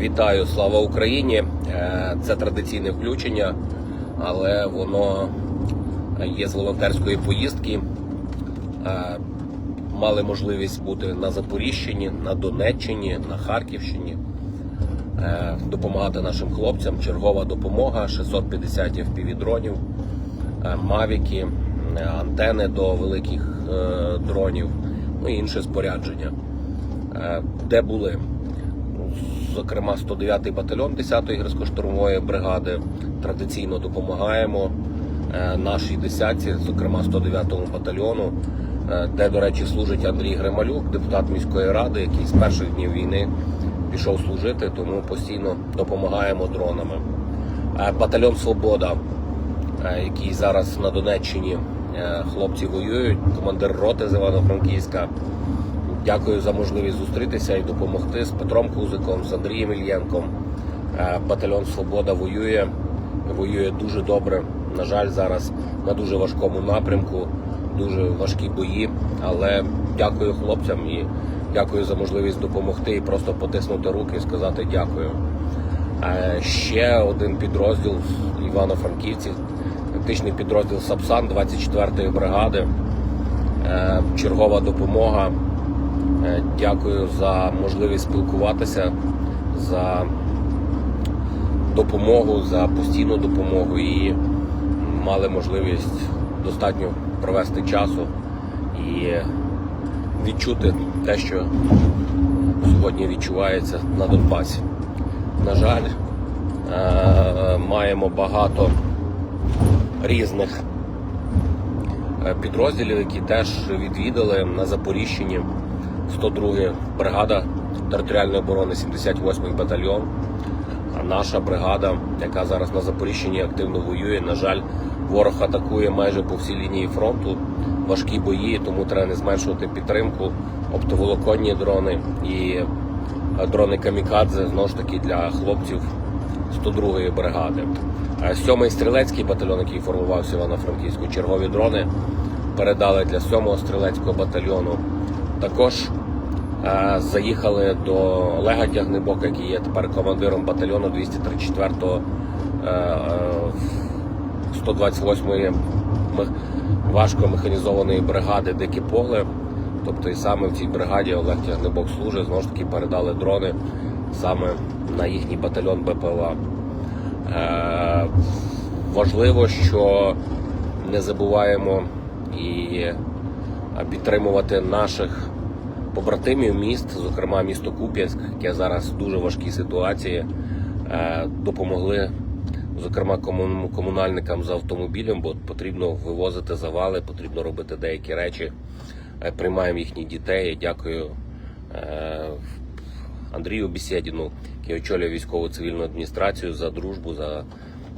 Вітаю, слава Україні! Е, Це традиційне включення, але воно є з волонтерської поїздки. Е, Мали можливість бути на Запоріжчині, на Донеччині, на Харківщині, е, допомагати нашим хлопцям. Чергова допомога, 650 FPV-дронів, е, мавіки, антени до великих дронів, ну і інше спорядження. Де були? Зокрема 109-й батальйон 10-ї гірсько-штурмової бригади. Традиційно допомагаємо е, нашій десятці, зокрема 109-му батальйону, е, де, до речі, служить Андрій Грималюк, депутат міської ради, який з перших днів війни пішов служити, тому постійно допомагаємо дронами. Е, Батальйон Свобода, який зараз на Донеччині хлопці воюють, командир роти з Івано-Франківська. Дякую за можливість зустрітися і допомогти з Петром Кузиком, з Андрієм Ільєнком. Е, Батальйон Свобода воює, воює дуже добре. На жаль, зараз на дуже важкому напрямку, дуже важкі бої. Але дякую хлопцям і дякую за можливість допомогти і просто потиснути руки і сказати дякую. Е, Ще один підрозділ Івано-Франківців, тактичний підрозділ Сапсан 24-ї бригади. Е, Чергова допомога. Е, Дякую за можливість спілкуватися, за допомогу, за постійну допомогу і мали можливість достатньо провести часу і відчути те, що сьогодні відчувається на Донбасі. На жаль, е, маємо багато різних е, підрозділів, які теж відвідали на Запоріжчині 102 бригада територіальної оборони, 78-й батальйон. А наша бригада, яка зараз на Запоріжчині активно воює, на жаль, ворог атакує майже по всій лінії фронту. Важкі бої, тому треба не зменшувати підтримку, оптоволоконні дрони і е, дрони камікадзе знову ж таки для хлопців 102-ї бригади. Сьомий стрілецький батальйон, який формувався в Івано-Франківську, чергові дрони передали для 7-го стрілецького батальйону. Також е, заїхали до Олега Тягнебока, який є тепер командиром батальйону 234-го е, е, 128-ї мех- важкомеханізованої бригади Дикі Поле. Тобто і саме в цій бригаді Олег Тягнебок служить, знову ж таки передали дрони саме на їхній батальйон БПЛА. Е, важливо, що не забуваємо і підтримувати наших побратимів міст, зокрема місто Куп'янськ, яке зараз в дуже важкій ситуації. Е, Допомогли, зокрема, кому- комунальникам з автомобілем, бо потрібно вивозити завали, потрібно робити деякі речі. Е, Приймаємо їхніх дітей. Дякую е, Андрію Бісєдіну, який очолює військову цивільну адміністрацію за дружбу, за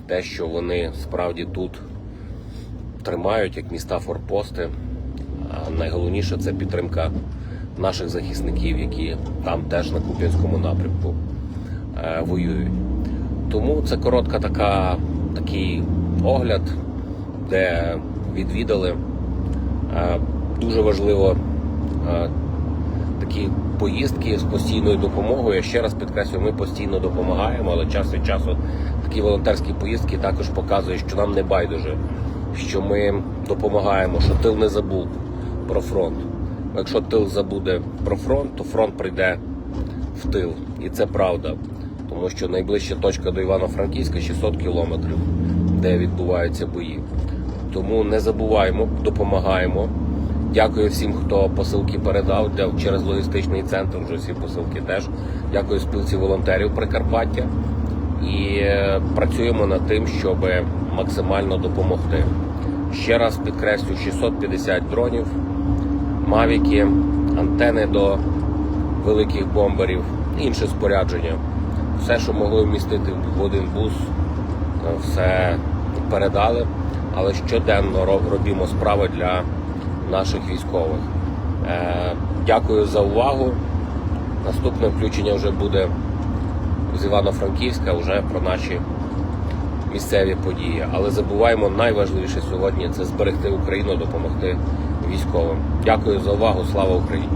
те, що вони справді тут тримають як міста форпости. А найголовніше це підтримка наших захисників, які там теж на Куп'янському напрямку е, воюють. Тому це коротка така, такий огляд, де відвідали. Е, дуже важливо е, такі поїздки з постійною допомогою. Я ще раз підкреслюю, ми постійно допомагаємо, але час від часу такі волонтерські поїздки також показують, що нам не байдуже, що ми допомагаємо, що тил не забув про фронт. Якщо тил забуде про фронт, то фронт прийде в тил. І це правда. Тому що найближча точка до Івано-Франківська 600 кілометрів, де відбуваються бої. Тому не забуваємо, допомагаємо. Дякую всім, хто посилки передав для, через логістичний центр. Вже всі посилки теж. Дякую спілці волонтерів Прикарпаття. І е, працюємо над тим, щоб максимально допомогти. Ще раз підкреслю: 650 дронів, мавіки, антени до великих бомберів, інше спорядження. Все, що могли вмістити в один бус, е, все передали. Але щоденно роб- робимо справи для наших військових. Е, Дякую за увагу. Наступне включення вже буде з Івано-Франківська, вже про наші місцеві події. Але забуваємо найважливіше сьогодні це зберегти Україну, допомогти військовим. Дякую за увагу. Слава Україні!